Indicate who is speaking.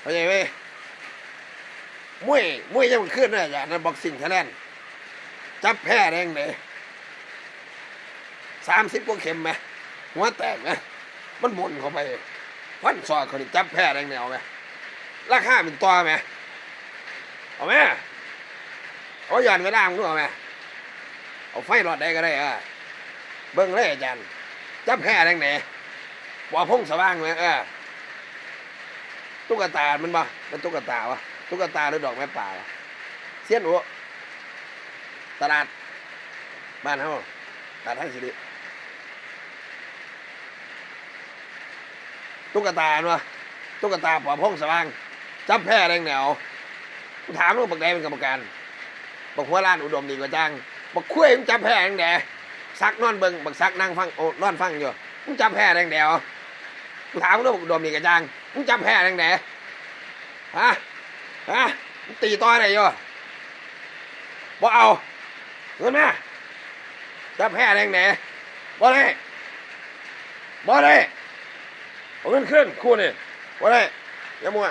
Speaker 1: เข้าใจไหมมวยมวยยังมันขึ้นเลยอย่างนั้นบ็อกซิ่งไทยแลนด์จับแพ้แดงเลยสามสิบกว่าเข็มไหมหัวแตกไหมมันหมุนเข้าไปฟันซอกเขานี่จับแพ้แดงแนวไหมราคาเป็นตัวไหมเอาไหมเอาหย่อนเวลามึงดูเอาไหมเอาไฟหลอดได้ก็ได้เออเบิ้งเลยอาจารย์จับแพ้แดงไหนบ่อพุ่งสว่างไหมเออ ตุ๊กตา มันบ่เป็นตุ๊กตาวะตุ๊กตาหรือดอกไม้ป่าเสี้ยนหัวตลาด บ้านเฮาตลาดไทยสิริตุ๊กตาเนาะตุ๊กตาปอบพงสว่าง จับแพ้แรงแนวกูถามลูกบักแดงเป็นกรรมการบักหัวล้านอุดมดีกว่าจ้างบักคุ้ยมึงจับแพ้แรงแดงซักนอนเบิงบักซักนั่งฟังโอ้นอนฟังอยู่มึงจับแพ้แรงแดว กูถามลูกบักอุดมนี่กระจังมึงจับแพ้ทางไหนฮะฮะมึงตีต่อยไรอยู่บ่เอาเงินมาจับแพ้ทางไหนบ่ได้บ่ได้เอาเงินขึ้นคู่นี่บ่ได้อย่ามัว